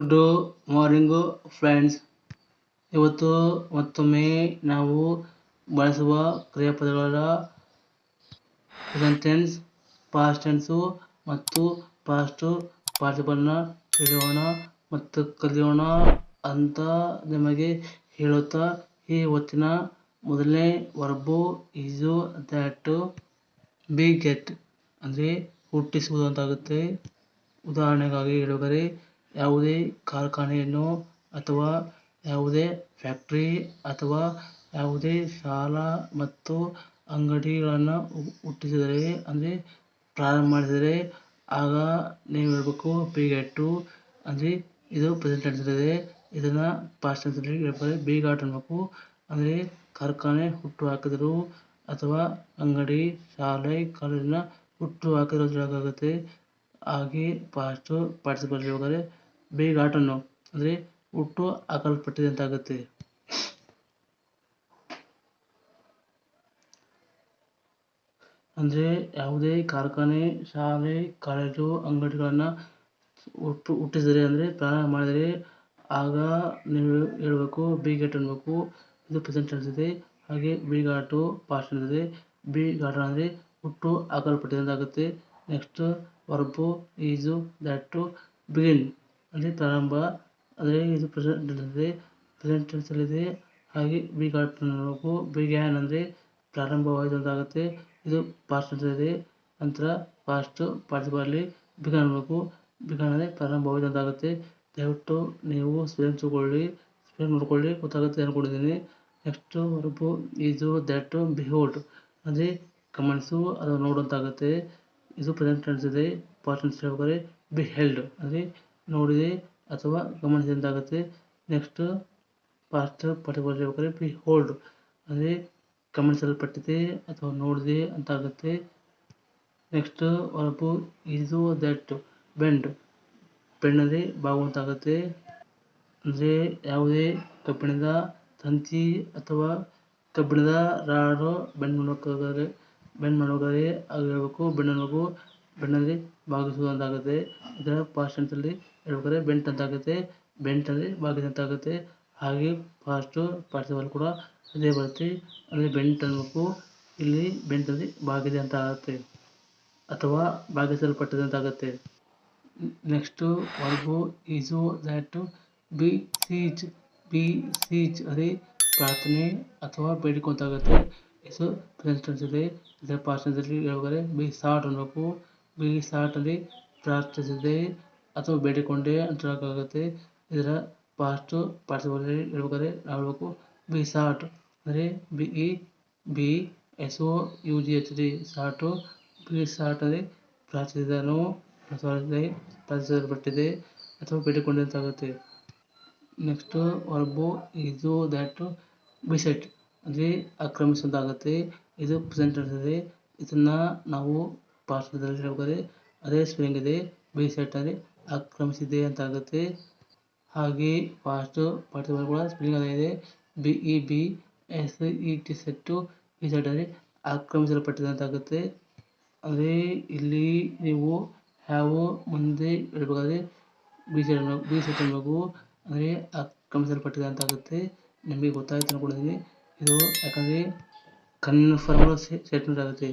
Good morning friends ಇವತ್ತು ಮತ್ತೊಮ್ಮೆ ನಾವು ಬಳಸುವ ಕ್ರಿಯಾಪದಗಳ ಸೆಂಟೆನ್ಸ್ ಟೆನ್ಸ್ ಪಾಸ್ಟ್ ಟೆನ್ಸು ಮತ್ತು ಪಾಸ್ಟ್ ಪಾರ್ಟಿಸಿಪಲ್ನ ತಿಳಿಯೋಣ ಮತ್ತು ಕಲಿಯೋಣ ಅಂತ ನಿಮಗೆ ಹೇಳುತ್ತಾ ಈ ಹೊತ್ತಿನ ಮೊದಲನೇ verb is that beget ಅಂದರೆ ಹುಟ್ಟಿಸುವುದು ಅಂತಾಗುತ್ತೆ. ಉದಾಹರಣೆಗಾಗಿ ಹೇಳುವುದಾದರೆ ಯಾವುದೇ ಕಾರ್ಖಾನೆಯನ್ನು ಅಥವಾ ಯಾವುದೇ ಫ್ಯಾಕ್ಟರಿ ಅಥವಾ ಯಾವುದೇ ಶಾಲಾ ಮತ್ತು ಅಂಗಡಿಗಳನ್ನು ಹುಟ್ಟಿಸಿದರೆ, ಅಂದರೆ ಪ್ರಾರಂಭ ಮಾಡಿದರೆ ಆಗ ನೀವು ಹೇಳಬೇಕು ಬಿಗೆಟ್ಟು ಅಂದರೆ ಇದು ಪ್ರೆಸೆಂಟ್ ನಡೆಸಿದರೆ, ಇದನ್ನು ಪಾಸ್ಟ್ ಟೆನ್ಸಲ್ಲಿ ಹೇಳ್ತಾರೆ, ಬಿ ಅನ್ನಬೇಕು. ಅಂದರೆ ಕಾರ್ಖಾನೆ ಹುಟ್ಟು ಹಾಕಿದರು ಅಥವಾ ಅಂಗಡಿ, ಶಾಲೆ, ಕಾಲೇಜಿನ ಹುಟ್ಟು ಹಾಕಿದರು ಅಂತ ಹೇಳೋಕ್ಕಾಗುತ್ತೆ ಹಾಗೆ ಪಾಸ್ಟ್ ಪಾರ್ಟಿಸಿಪಲ್ ಹೇಳ್ಬೇಕಾದ್ರೆ ಬಿ ಗಾಟ್ ಅನ್ನೋ ಅಂದರೆ ಹುಟ್ಟು ಹಾಕಲ್ಪಟ್ಟಿದೆ ಅಂತ ಆಗುತ್ತೆ. ಅಂದರೆ ಯಾವುದೇ ಕಾರ್ಖಾನೆ, ಶಾಲೆ, ಕಾಲೇಜು, ಅಂಗಡಿಗಳನ್ನು ಹುಟ್ಟು ಹುಟ್ಟಿಸಿದರೆ, ಅಂದರೆ ಪ್ರಾರಂಭ ಮಾಡಿದರೆ ಆಗ ನೀವು ಹೇಳಬೇಕು ಬಿ ಗೆಟ್ ಅನ್ಬೇಕು ಇದು ಪ್ರೆಸೆಂಟ್ ಟೆನ್ಸ್ ಹಾಗೆ begot past tense begot ಅಂದರೆ ಹುಟ್ಟು ಹಾಕಲ್ಪಟ್ಟಿದೆ ಅಂತ ಆಗುತ್ತೆ. Next verb is to begin ಅಂದರೆ ಪ್ರಾರಂಭ. ಆದರೆ ಇದು ಪ್ರೆಸೆಂಟ್ ಇದೆ. ಪ್ರೆಸೆಂಟ್ ಟೆನ್ಸಲ್ಲಿದೆ ಹಾಗೆ ಬಿ ಗಾಟ್ ಅನ್ಬೇಕು ಬಿಗ್ಯಾನ್ ಅಂದರೆ ಅಂತ ಆಗುತ್ತೆ ಇದು ಪಾಸ್ಟ್ ಇದೆ. ನಂತರ ಪಾಸ್ಟ್ ಪಾರ್ಟಿಸಿಪಲ್ಲಿ ಬಿಗಾನ್ ನೋಡಬೇಕು. ಬಿಗಾನ್ ಅಂದರೆ ಪ್ರಾರಂಭವಾಯಿತು ಅಂತ ಆಗುತ್ತೆ ದಯವಿಟ್ಟು ನೀವು ಸ್ಪೆಲ್ಲಿಂಗ್ ತಗೊಳ್ಳಿ ಸ್ಪೆಲ್ಲಿಂಗ್ ನೋಡ್ಕೊಳ್ಳಿ. ಗೊತ್ತಾಗುತ್ತೆ ಅಂದ್ಕೊಂಡಿದ್ದೀನಿ ನೆಕ್ಸ್ಟು ಹೊರಬು ಇದು ದಟ್ ಬಿಹೋಲ್ಡ್ ಅಂದರೆ ಕಮೆಂಟ್ಸು ಅದು ನೋಡು ಅಂತ ಆಗುತ್ತೆ ಇದು ಪ್ರೆಸೆಂಟ್ ಟೆನ್ಸ್ ಇದೆ. ಪಾಸ್ಟ್ ಟೆನ್ಸ್ ಹೇಳ್ಬೇಕಾದ್ರೆ ಬಿ ಹೆಲ್ಡ್ ಅಂದರೆ ನೋಡಿದೆ ಅಥವಾ ಗಮನಿಸಿದಂತಾಗುತ್ತೆ. ನೆಕ್ಸ್ಟ್ ಪಾಸ್ಟ್ ಹೇಳ್ಬೇಕಾದ್ರೆ ಬಿ ಹೋಲ್ಡ್ ಅಂದರೆ ಗಮನಿಸಲ್ಪಟ್ಟಿದೆ ಅಥವಾ ನೋಡಿದೆ ಅಂತಾಗುತ್ತೆ. ನೆಕ್ಸ್ಟ್ ವರ್ಬು ಇದು ದಟ್ ಬೆಂಡ್ ಬೆಂಡ್ ಬಾಗುವಂತಾಗುತ್ತೆ ಅಂದರೆ ಯಾವುದೇ ಕಬ್ಬಿಣದ ತಂತಿ ಅಥವಾ ಕಬ್ಬಿಣದ ರಾಡು ಬೆಂಡ್ ಮಾಡಬೇಕಾದ್ರೆ ಬೆಂಡ್ ಮಾಡಬೇಕಾದ್ರೆ ಆಗ ಹೇಳಬೇಕು ಬೆಂಡ್ ಅನ್ನಬೇಕು ಬೆಂಡ್ ಅಂದರೆ ಬಾಗಿಸುವುದು ಅಂತ ಇದರ ಪಾಸ್ಟ್ ಟೆನ್ಸಲ್ಲಿ ಹೇಳ್ಬೇಕಾದ್ರೆ ಬೆಂಟ್ ಅಂತ ಆಗುತ್ತೆ. ಬೆಂಟ್ ಅಂದರೆ ಬಾಗಿದ ಅಂತ ಆಗುತ್ತೆ. ಹಾಗೆ ಫಾಸ್ಟು ಪಾರ್ಟಿಸಿಪಲ್ ಕೂಡ ಅದೇ ಬರುತ್ತೆ. ಅಲ್ಲಿ ಬೆಂಟ್ ಅನ್ನಬೇಕು ಇಲ್ಲಿ ಬೆಂಟ್ ಅಂದರೆ ಬಾಗಿದೆ ಅಂತ ಆಗುತ್ತೆ. ಅಥವಾ ಭಾಗಿಸಲ್ಪಟ್ಟಿದೆ ಅಂತ ಆಗುತ್ತೆ. ನೆಕ್ಸ್ಟು ವರ್ಗು ಈಸು ದ್ಯಾಟು ಬಿ ಸೀಚ್ ಬಿ ಸೀಚ್ ಅದೇ ಪ್ರಾರ್ಥನೆ ಅಥವಾ ಬೇಡಿಕೆ ಅಂತ ಆಗುತ್ತೆ. ಇದು. ಇದೆ ಇದರ ಟೆನ್ಸಲ್ಲಿ ಹೇಳ್ಬೇಕಾದ್ರೆ ಬಿ ಸಾಟ್ ಅನ್ನಬೇಕು ಬಿ ಸಾಟ್ ಅಲ್ಲಿ ಪ್ರಾರ್ಥಿಸಿದೆ. ಅಥವಾ ಬೇಡಿಕೊಂಡೆ ಅಂತ ಹೇಳೋಕ್ಕಾಗುತ್ತೆ ಇದರ ಪಾಸ್ಟು ಪಾರ್ಟಿಸಿಪಲ್ ಹೇಳ್ಬೇಕಾದ್ರೆ ನಾವು ಹೇಳ್ಬೇಕು ಬಿ ಸಾಟ್ ಅಂದರೆ B, E, B, S, O, U, G, H, D sought besought ಅಂದರೆ ಪ್ರಾರ್ಥಿಸಿದನು ಪ್ರಾರ್ಥಿಸಲ್ಪಟ್ಟಿದೆ ಅಥವಾ ಬೇಡಿಕೊಂಡೆ ಅಂತ ಆಗುತ್ತೆ next verb that that beset ಅಂದರೆ ಆಕ್ರಮಿಸೋದಾಗುತ್ತೆ ಇದು ಪ್ರೆಸೆಂಟ್ ಇರ್ತದೆ ಇದೆ ಇದನ್ನು ನಾವು ಪಾಸ್ಟ್ ಟೆನ್ಸಲ್ಲಿ ಹೇಳ್ಬೇಕಾದ್ರೆ ಅದೇ ಸ್ಪೆಲ್ಲಿಂಗ್ ಇದೆ. ಬಿ ಸೆಟ್ ಅಂದರೆ ಆಕ್ರಮಿಸಿದೆ ಅಂತ ಆಗುತ್ತೆ ಹಾಗೆ ಫಾಸ್ಟ್ ಪಾರ್ಟಿಸಿಪಲ್ ಕೂಡ ಅದೇ ಇದೆ B E B S E T set ಈ ಸೆಟ್ಟಲ್ಲಿ ಆಕ್ರಮಿಸಲ್ಪಟ್ಟಿದೆ ಅಂತ ಆಗುತ್ತೆ ಅಂದರೆ ಇಲ್ಲಿ ನೀವು ಹ್ಯಾವ್ ಮುಂದೆ ಹೇಳ್ಬೇಕಾದ್ರೆ ಬಿ ಸೆಟ್ ಬಿ ಸೆಟ್ ಅನ್ನಬೇಕು ಅಂದರೆ ಆಕ್ರಮಿಸಲ್ಪಟ್ಟಿದೆ ಅಂತ ಆಗುತ್ತೆ ನಿಮಗೆ ಗೊತ್ತಾಯ್ತು ಅನ್ಕೊಂಡಿದ್ದೀನಿ. ಇದು ಯಾಕಂದರೆ ಕನ್ಫರ್ಮ್ಡ್ ಸ್ಟೇಟ್ಮೆಂಟ್ ಆಗುತ್ತೆ.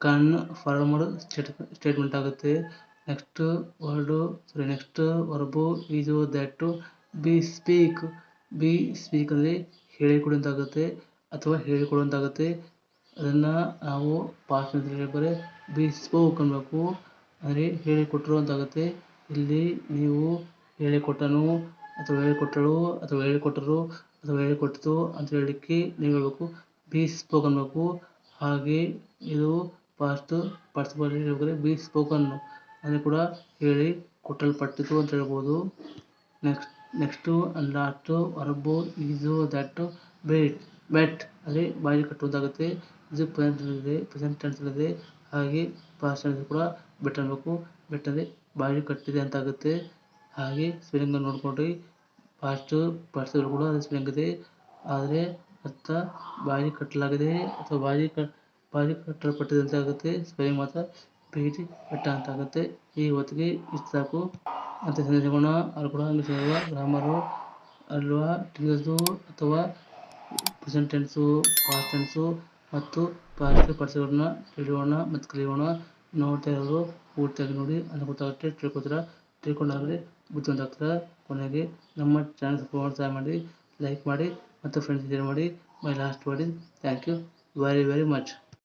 ಕನ್ಫರ್ಮ್ಡ್ ಸ್ಟೇಟ್ ಸ್ಟೇಟ್ಮೆಂಟ್ ಆಗುತ್ತೆ. Next word sorry next verb ಇದು that bespeak bespeak ಅಂದರೆ ಹೇಳಿಕೊಡು ಅಥವಾ ಹೇಳಿಕೊಡು ಅಂತ ಆಗುತ್ತೆ ಅದನ್ನು ನಾವು ಪಾಸ್ಟ್ ಅಂತ ಬಿ ಸ್ಪೋಕ್ ಅನ್ನಬೇಕು ಅಂದರೆ ಹೇಳಿಕೊಟ್ಟರು ಅಂತ ಆಗುತ್ತೆ ಇಲ್ಲಿ ನೀವು ಹೇಳಿಕೊಟ್ಟನು ಅಥವಾ ಹೇಳಿಕೊಟ್ಟಳು ಅಥವಾ ಹೇಳಿಕೊಟ್ಟರು ಅಥವಾ ಹೇಳಿಕೊಟ್ಟಿತು ಅಂತ ಹೇಳಲಿಕ್ಕೆ ನೀವು ಹೇಳಬೇಕು. ಬಿ ಸ್ಪೋಕ್ ಅನ್ನಬೇಕು ಹಾಗೆ ಇದು ಪಾಸ್ಟ್ ಪಾರ್ಟಿಸಿಪಲ್ ಹೇಳ್ಬೇಕಾದ್ರೆ ಬಿ ಸ್ಪೋಕನ್ನು ಅಂದರೆ ಕೂಡ ಹೇಳಿ ಕೊಟ್ಟಲ್ಪಟ್ಟಿತು ಅಂತ ಹೇಳ್ಬೋದು. Next next and last verb is that bait bet ಅಲ್ಲಿ ಬಾಯಿ ಕಟ್ಟುವುದಾಗುತ್ತೆ. ಇದು ಪ್ರೆಸೆಂಟ್ ಇದೆ ಪ್ರೆಸೆಂಟ್ ಟೆನ್ಸಲ್ಲಿದೆ ಹಾಗೆ ಪಾಸ್ಟ್ ಟೆನ್ಸ್ ಕೂಡ ಬೆಟ್ ಅನ್ನಬೇಕು ಬೆಟ್ ಅಂದರೆ ಬಾಯಿ ಕಟ್ಟಿದೆ ಅಂತ ಆಗುತ್ತೆ ಹಾಗೆ ಸ್ಪೆಲ್ಲಿಂಗನ್ನು ನೋಡ್ಕೊಂಡ್ರಿ ಪಾಸ್ಟು ಪರ್ಸಲ್ ಕೂಡ ಅದೇ ಸ್ಪೆಲ್ಲಿಂಗ್ ಇದೆ. ಆದರೆ ಅರ್ಥ ಬಾಯಿ ಕಟ್ಟಲಾಗಿದೆ ಅಥವಾ ಬಾಯಿ ಕ, ಬಾಯಿ ಕಟ್ಟಲ್ಪಟ್ಟಿದೆ ಅಂತ ಆಗುತ್ತೆ ಸ್ಪೆಲ್ಲಿಂಗ್ ಮಾತ್ರ ಟಿ ಬೆಟ್ಟ ಅಂತ ಆಗುತ್ತೆ ಈ ಹೊತ್ತಿಗೆ ಇಷ್ಟು ಸಾಕು ಅಂತ ಸಂದೇಶಗೋಣ ಅಲ್ಲಿ ಇಂಗ್ಲೀಷ್ ಅಲ್ವಾ ಗ್ರಾಮರು ಅಲ್ವಾ ಟೀಚರ್ಸು ಅಥವಾ ಪ್ರೆಸೆಂಟ್ ಟೆನ್ಸು ಪಾಸ್ಟ್ ಟೆನ್ಸು ಮತ್ತು ಪರ್ಸಗಳನ್ನ ತಿಳಿಯೋಣ ಮತ್ತು ಕಲಿಯೋಣ. ನೋಡ್ತಾ ಇರೋರು ಪೂರ್ತಿಯಾಗಿ ನೋಡಿ ಅದು ಗೊತ್ತಾಗುತ್ತೆ ತಿಳ್ಕೊತಾರೆ? ತಿಳ್ಕೊಂಡಾಗಲಿ ಬುದ್ಧಿವಂತ ಆಗ್ತೀರ ಕೊನೆಗೆ ನಮ್ಮ ಚಾನಲ್ ಪ್ರೋತ್ಸಾಹ ಮಾಡಿ ಲೈಕ್ ಮಾಡಿ ಮತ್ತು ಫ್ರೆಂಡ್ಸ್ ಶೇರ್ ಮಾಡಿ. My last word thank you very very much